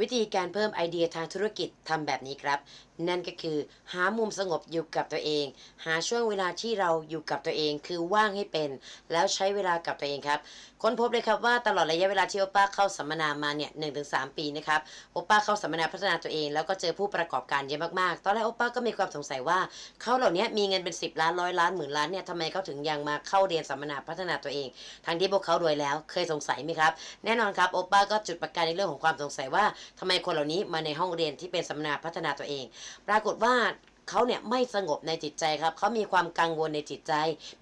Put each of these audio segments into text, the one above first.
วิธีการเพิ่มไอเดียทางธุรกิจทำแบบนี้ครับ นั่นก็คือ หามุมสงบอยู่กับตัวเอง หาช่วงเวลาที่เราอยู่กับตัวเองคือว่างให้เป็น แล้วใช้เวลากับตัวเองครับ ค้นพบเลยครับว่าตลอดระยะเวลาที่โอป้าเข้าสัมมนามาเนี่ยหนึ่งถึงสามปีนะครับโอป้าเข้าสัมมนาพัฒนาตัวเองแล้วก็เจอผู้ประกอบการเยอะมากๆ ตอนแรกโอป้าก็มีความสงสัยว่าเขาเหล่านี้มีเงินเป็น 10 ล้านร้อยล้านหมื่นล้านเนี่ยทำไมเขาถึงยังมาเข้าเรียนสัมมนาพัฒนาตัวเอง ทั้งที่พวกเขารวยแล้วเคยสงสัยไหมครับแน่นอนครับโอป้าก็จุดประกายในเรื่องของความสงสัยว่าทำไมคนเหล่านี้มาในห้องเรียนที่เป็นสัมมนาพัฒนาตัวเอง ปรากฏว่า เขาเนี่ยไม่สงบในจิตใจครับเขามีความกังวลในจิตใจ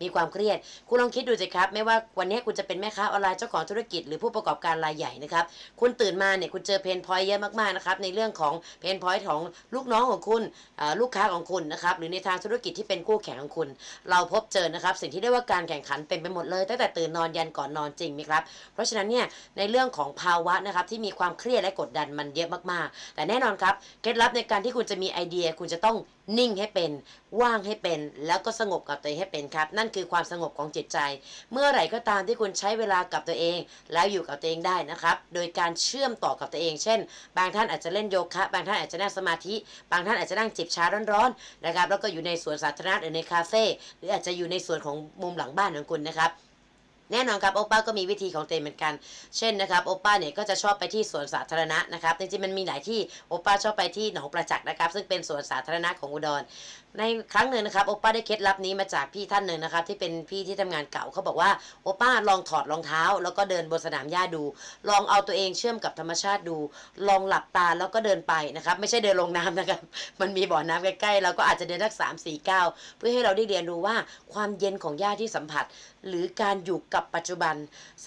มีความเครียด คุณลองคิดดูสิครับ ไม่ว่าวันนี้คุณจะเป็นแม่ค้าออนไลน์เจ้าของธุรกิจหรือผู้ประกอบการรายใหญ่นะครับ คุณตื่นมาเนี่ยคุณเจอเพนพอยต์เยอะมากๆนะครับในเรื่องของเพนพอยต์ของลูกน้องของคุณลูกค้าของคุณนะครับหรือในทางธุรกิจที่เป็นคู่แข่งของคุณ เราพบเจอนะครับ สิ่งที่เรียกว่าการแข่งขันเต็มไปหมดเลยตั้งแต่ตื่นนอนยันก่อนนอนจริงไหมครับเพราะฉะนั้นเนี่ยในเรื่องของภาวะนะครับที่มีความเครียดและกดดันมันเยอะมากๆ แต่แน่นอนครับเคล็ดลับในการที่คุณจะมีไอเดียคุณจะต้องนิ่งให้เป็น ว่างให้เป็น แล้วก็สงบกับตัวเองให้เป็นครับ นั่นคือความสงบของจิตใจ เมื่อไหร่ก็ตามที่คุณใช้เวลากับตัวเอง แล้วอยู่กับตัวเองได้นะครับ โดยการเชื่อมต่อกับตัวเอง เช่น บางท่านอาจจะเล่นโยคะ บางท่านอาจจะนั่งสมาธิ บางท่านอาจจะนั่งจิบชาร้อนๆนะครับ แล้วก็อยู่ในสวนสาธารณะหรือในคาเฟ่ หรืออาจจะอยู่ในสวนของมุมหลังบ้านของคุณนะครับ แน่นอนครับโอป้าก็มีวิธีของตัวเองเหมือนกัน เช่นนะครับโอป้าเนี่ยก็จะชอบไปที่สวนสาธารณะนะครับจริงๆมันมีหลายที่โอป้าชอบไปที่หนองประจักษ์นะครับ ซึ่งเป็นสวนสาธารณะของอุดร ในครั้งหนึ่งนะครับโอป้าได้เคล็ดลับนี้มาจากพี่ท่านหนึ่งนะครับที่เป็นพี่ที่ทำงานเก่าเขาบอกว่าโอป้าลองถอดรองเท้า แล้วก็เดินบนสนามหญ้าดู ลองเอาตัวเองเชื่อมกับธรรมชาติดู ลองหลับตาแล้วก็เดินไปนะครับไม่ใช่เดินลงน้ำนะครับมันมีบ่อน้ำใกล้ๆเราก็อาจจะเดินสักสามสี่เก้าเพื่อให้เราได้เรียนรู้ว่าความเย็นของหญ้าที่สัมผัส หรือการอยู่กับปัจจุบัน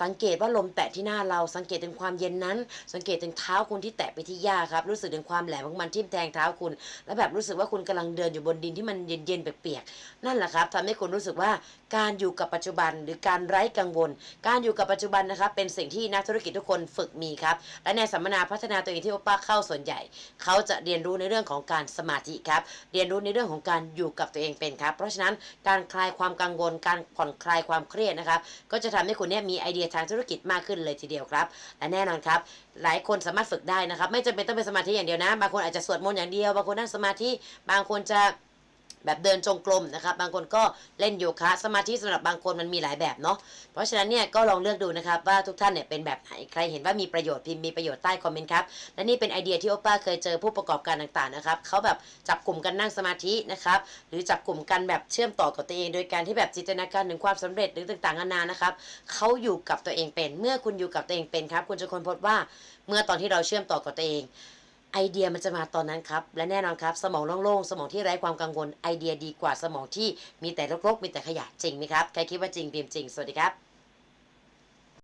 สังเกตว่าลมแตะที่หน้าเรา สังเกตถึงความเย็นนั้น สังเกตถึงเท้าคุณที่แตะไปที่หญ้าครับ รู้สึกถึงความแหลมของมันทิ่มแทงเท้าคุณ แล้วแบบรู้สึกว่าคุณกำลังเดินอยู่บนดินที่มันเย็นๆเปียกๆนั่นแหละครับทำให้คุณรู้สึกว่าการอยู่กับปัจจุบันหรือการไร้กังวล การอยู่กับปัจจุบันนะครับเป็นสิ่งที่นักธุรกิจทุกคนฝึกมีครับและในสัมมนาพัฒนาตัวเองที่โอป้าเข้าส่วนใหญ่ เขาจะเรียนรู้ในเรื่องของการสมาธิครับเรียนรู้ในเรื่องของการอยู่กับตัวเองเป็นครับ เพราะฉะนั้นการคลายความกังวลการผ่อนคลายความเครียดนะครับก็จะทำให้คุณเนี่ยมีไอเดียทางธุรกิจมากขึ้นเลยทีเดียวครับ และแน่นอนครับ หลายคนสามารถฝึกได้นะครับ ไม่จำเป็นต้องเป็นสมาธิอย่างเดียวนะ บางคนอาจจะสวดมนต์อย่างเดียว บางคนนั่งสมาธิ บางคนจะ แบบเดินจงกรมนะครับ บางคนก็เล่นโยคะสมาธิสำหรับบางคนมันมีหลายแบบเนาะเพราะฉะนั้นเนี่ยก็ลองเลือกดูนะครับว่าทุกท่านเนี่ยเป็นแบบไหนใครเห็นว่ามีประโยชน์พิมพ์มีประโยชน์ใต้คอมเมนต์ครับและนี่เป็นไอเดียที่โอป้าเคยเจอผู้ประกอบการต่างๆนะครับเขาแบบจับกลุ่มกันนั่งสมาธินะครับหรือจับกลุ่มกันแบบเชื่อมต่อกับตัวเอง โดยการที่แบบจินตนาการถึงความสำเร็จหรือต่างๆนานานะครับเขาอยู่กับตัวเองเป็น เมื่อคุณอยู่กับตัวเองเป็นครับ คุณจะค้นพบว่าเมื่อตอนที่เราเชื่อมต่อกับตัวเอง ไอเดียมันจะมาตอนนั้นครับ และแน่นอนครับ สมองโล่งๆ สมองที่ไร้ความกังวลไอเดียดีกว่าสมองที่มีแต่รกๆ มีแต่ขยะจริงไหมครับ ใครคิดว่าจริงพิมพ์จริง สวัสดีครับ